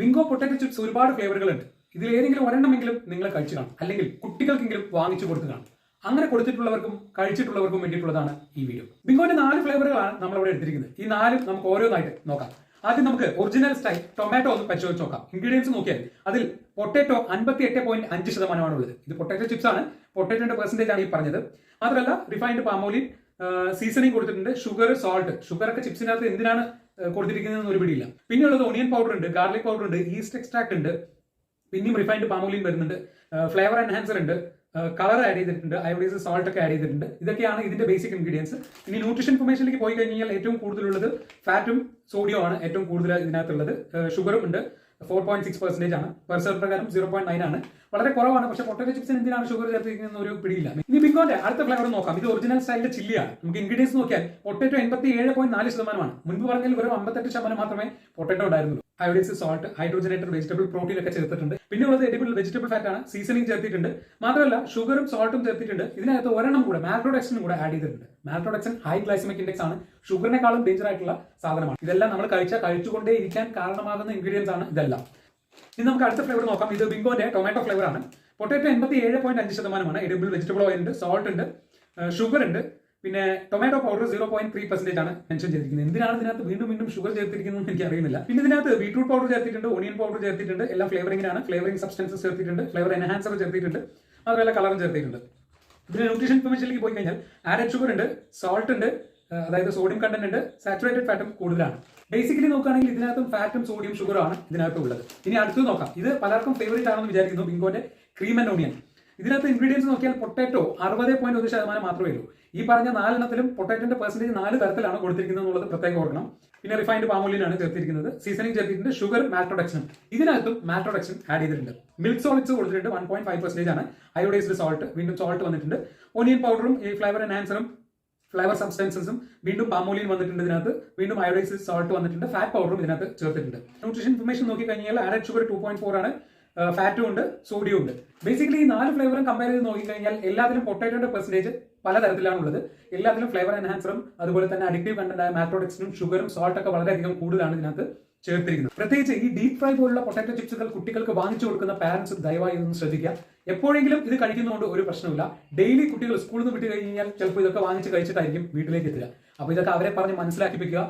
Bingo potato chips ഒരുപാട് ഫ്ലേവറുകളുണ്ട് ഇതിൽ ഏതെങ്കിലും ഒരെണ്ണമെങ്കിലും നിങ്ങൾ കഴിച്ചു കാണും. അല്ലെങ്കിൽ കുട്ടികൾക്കെങ്കിലും വാങ്ങിച്ചു കൊടുത്തു കാണും. അങ്ങനെ കൊടുത്തിട്ടുള്ളവർക്കും കഴിച്ചിട്ടുള്ളവർക്കും വേണ്ടിയിട്ടുള്ളതാണ് ഈ വീഡിയോ ബിങ്കോന്റെ നാല് ഫ്ലേവറുകളാണ് നമ്മൾ ഇവിടെ എടുത്തിരിക്കുന്നത്. ഈ നാലും നമുക്ക് ഓരോന്നായിട്ട് നോക്കാം. ആദ്യം നമുക്ക് ഒറിജിനൽ സ്റ്റൈൽ ടൊമാറ്റോ ഒന്ന് പരിശോധിച്ച് നോക്കാം. ഇൻഗ്രീഡിയൻസ് നോക്കിയാൽ അതിൽ പൊട്ടാറ്റോ അൻപത്തി എട്ട് പോയിന്റ് അഞ്ച് ശതമാനമാണ് ഉള്ളത്. ഇത് പൊട്ടാറ്റോ ചിപ്സ് ആണ്. പൊട്ടാറ്റോന്റെ പെർസെന്റേജ് ആണ് ഈ പറഞ്ഞത്. മാത്രമല്ല റിഫൈൻഡ് പാമോലിൻ സീസണിങ് കൊടുത്തിട്ടുണ്ട്. ഷുഗർ സോൾട്ട് ഷുഗർ ഒക്കെ ചിപ്സിനകത്ത് എന്തിനാണ് ആ, കൊടുത്തിരിക്കുന്നത് ഒരു പിടിയില്ല. പിന്നെയുള്ളത് ഒണിയൻ പൗഡർ ഉണ്ട് ഗാർലിക് പൗഡർ ഉണ്ട് ഈസ്റ്റ് എക്സ്ട്രാക്ട് ഉണ്ട് പിന്നെയും റിഫൈൻഡ് പാമോലിൻ വരുന്നുണ്ട് ഫ്ലേവർ എൻഹാൻസർ ഉണ്ട് കളർ ആഡ് ചെയ്തിട്ടുണ്ട് അയോഡൈസ് സോൾട്ട് ഒക്കെ ആഡ് ചെയ്തിട്ടുണ്ട്. ഇതൊക്കെയാണ് ഇതിന്റെ ബേസിക് ഇൻഗ്രീഡിയൻസ് ഇനി ന്യൂട്രീഷൻ ഇൻഫർമേഷനിലേക്ക് പോയി കഴിഞ്ഞാൽ ഏറ്റവും കൂടുതലുള്ളത് ഫാറ്റും സോഡിയം ആണ് ഏറ്റവും കൂടുതൽ ഇതിനകത്തുള്ളത്. ഷുഗറും ഉണ്ട്. ഫോർ പോയിന്റ് സിക്സ് പെർസെന്റേജ് ആണ്. പെർസെന്റ് പ്രകാരം സീറോ പോയിന്റ് നയൻ ആണ്. വളരെ കുറവാണ്. പക്ഷേ പൊട്ടാറ്റോ ചിപ്സിന് എന്തിനാണ് ഷുഗർ ചേർത്തിരിക്കുന്ന ഒരു പിടിയില്ല. ഇനി ബിങ്കോന്റെ അടുത്ത ഫ്ലേവർ നോക്കാം. ഇത് ഒറിജിനൽ സ്റ്റൈലിന്റെ ചില്ലിയാണ്. നമുക്ക് ഇൻഗ്രീഡിയൻസ് നോക്കിയാൽ പൊട്ടാറ്റോ എൺപത്തി ഏഴ് പോയിന്റ് നാല് ശതമാനമാണ്. മുൻപ് പറഞ്ഞാൽ വെറും അമ്പത്തെട്ട് ശതമാനം മാത്രമേ പൊട്ടാറ്റോ ഉണ്ടായിരുന്നുള്ളൂ. Iodised salt hydrogenated vegetable protein ഒക്കെ ചേർത്തിട്ടുണ്ട്. പിന്നെ ഉള്ളത് എഡിബിൾ വെജിറ്റബിൾ ഫാറ്റ് ആണ് സീസണിങ് ചേർത്തിട്ടുണ്ട്. മാത്രമല്ല ഷുഗറും സോൾട്ടും ചേർത്തിട്ടുണ്ട്. ഇതിനകത്ത് ഒരെണ്ണം കൂടെ മാൽപ്രൊഡക്ഷനും കൂടെ ആഡ് ചെയ്തിട്ടുണ്ട്. മാൽപ്രൊഡക്ഷൻ ഹൈ ഗ്ലൈസമിക് ഇൻഡെക്സ് ആണ്. ഷുഗറിനെക്കാളും ഡേഞ്ചർ ആയിട്ടുള്ള സാധനമാണ്. ഇതെല്ലാം നമ്മൾ കഴിച്ചാൽ കഴിച്ചുകൊണ്ടേ ഇരിക്കാൻ കാരണമാകുന്ന ഇൻഗ്രീഡിയൻസ് ആണ് ഇതെല്ലാം. ഇനി നമുക്ക് അടുത്ത ഫ്ലേവർ നോക്കാം. ഇത് ബിങ്കോന്റെ ടൊമാറ്റോ ഫ്ലേവർ ആണ്. പൊട്ടാറ്റോ എൺപത്തി ഏഴ് പോയിന്റ് അഞ്ച് ശതമാനമാണ്. എഡിബിൾ വെജിറ്റബിൾ ഓയിൽ ഉണ്ട് സോൾട്ട് ഉണ്ട് ഷുഗർ ഉണ്ട്. പിന്നെ tomato powder zero point three percentage ആണ് മെൻഷൻ ചെയ്തിരിക്കുന്നത്. എന്തിനാണ് ഇതിനകത്ത് വീണ്ടും വീണ്ടും ഷുഗർ ചേർത്തിരിക്കുന്നത് എനിക്ക് അറിയുന്നില്ല. പിന്നെ ഇതിനകത്ത് ബീട്രൂട്ട് പൗഡർ ചേർത്തിട്ടുണ്ട് ഓണിയൻ പൗഡർ ചേർത്തിട്ടുണ്ട് എല്ലാം ഫ്ലേവറിംഗിനാണ് ഫ്ലേവറിംഗ് സബ്സ്റ്റൻസസ് ചേർത്തിട്ടുണ്ട് ഫ്ലേവർ എൻഹാൻസർ ചേർത്തിട്ടുണ്ട് മാത്രമല്ല കളറും ചേർത്തിട്ടുണ്ട്. ഇതിന് ന്യൂട്രീഷൻ ഇൻഫർമേഷനിലേക്ക് പോയി കഴിഞ്ഞാൽ ആഡഡ് ഷുഗർ ഉണ്ട് സോൾട്ട് ഉണ്ട് അതായത് സോഡിയം കണ്ടന്റ് ഉണ്ട് സാച്ചുറേറ്റഡ് ഫാറ്റും കൂടുതലാണ്. ബേസിക്കലി നോക്കുകയാണെങ്കിൽ ഇതിനകത്തും ഫാറ്റും സോഡിയം ഷുഗറും ആണ് ഇതിനകത്ത് ഉള്ളത്. ഇനി അടുത്ത് നോക്കാം. ഇത് പലർക്കും ഫേവറേറ്റ് ആണെന്ന് വിചാരിക്കുന്നു. ബിങ്കോന്റെ ക്രീം ആൻഡ് ഓണിയൻ ഇതിനകത്ത് ഇൻഗ്രീഡിയൻസ് നോക്കിയാൽ പൊട്ടാറ്റോ അറുപത് പോയിന്റ് ഒന്ന് ശതമാനം മാത്രമേ ഉള്ളൂ. ഈ പറഞ്ഞ നാലെണ്ണത്തിലും പൊട്ടാറ്റോന്റെ പെർസെന്റേജ് നാല് തരത്തിലാണ് കൊടുത്തിരിക്കുന്നത് എന്നുള്ളത് പ്രത്യേകം ഓർക്കണം. പിന്നെ റിഫൈൻഡ് പാമോലിനാണ് ചേർത്തിരിക്കുന്നത്. സീസണിങ് ചേർത്തിട്ടുണ്ട് ഷുഗർ മാൽപ്രൊഡക്ഷനും ഇതിനകത്തും മാറ്റോഡക്ഷൻ ആഡ് ചെയ്തിട്ടുണ്ട്. മിൽക്ക് സോളിഡ്സ് കൊടുത്തിട്ടുണ്ട് വൺ പോയിന്റ് ഫൈവ് പെർസെന്റേജ് ആണ്. അയോഡൈസ്ഡ് സോൾട്ട് വീണ്ടും സോൾട്ട് വന്നിട്ടുണ്ട്. ഓണിയൻ പൗഡറും ഈ ഫ്ലേവർ എൻഹാൻസറും ഫ്ലേവർ സബ്സ്റ്റൻസസും വീണ്ടും പാമോലിൻ വന്നിട്ടുണ്ട് ഇതിനകത്ത്. വീണ്ടും അയോഡൈസ് സോൾട്ട് വന്നിട്ടുണ്ട് ഫാറ്റ് പൗഡറും ഇതിനകത്ത് ചേർത്തിട്ടുണ്ട്. ന്യൂട്രീഷൻ ഇൻഫർമേഷൻ നോക്കി കഴിഞ്ഞാൽ added sugar two point four ആണ്. ഫാറ്റും ഉണ്ട് സോഡിയം ഉണ്ട്. ബേസിക്കലി ഈ നാല് ഫ്ലേവറും കമ്പയർ ചെയ്ത് നോക്കിക്കഴിഞ്ഞാൽ എല്ലാത്തിലും പൊട്ടാറ്റോയുടെ പെർസെന്റേജ് പലതരത്തിലാണ് ഉള്ളത് എല്ലാത്തിലും ഫ്ലേവർ എൻഹാൻസറും അതുപോലെ തന്നെ അഡിക്റ്റീവ് കണ്ടന്റ് ആയ മാട്രോഡക്സിനും ഷുഗറും സോൾട്ട് ഒക്കെ വളരെയധികം കൂടുതലാണ് ഇതിനകത്ത് ചേർത്തിരിക്കുന്നത്. പ്രത്യേകിച്ച് ഈ ഡീപ് ഫ്രൈ പോലുള്ള പൊട്ടാറ്റോ ചിപ്സുകൾ കുട്ടികൾക്ക് വാങ്ങിച്ചു കൊടുക്കുന്ന പാരന്റ്സ് ദയവായി ഒന്ന് ശ്രദ്ധിക്കുക. എപ്പോഴെങ്കിലും ഇത് കഴിക്കുന്നതുകൊണ്ട് ഒരു പ്രശ്നമില്ല ഡെയിലി കുട്ടികൾ സ്കൂളിൽ നിന്ന് വിട്ട് കഴിഞ്ഞാൽ ചിലപ്പോൾ ഇതൊക്കെ വാങ്ങിച്ച് കഴിച്ചിട്ടായിരിക്കും വീട്ടിലേക്ക് എത്തുക. അപ്പോൾ ഇതൊക്കെ അവരെ പറഞ്ഞ് മനസ്സിലാക്കിപ്പിക്കുക.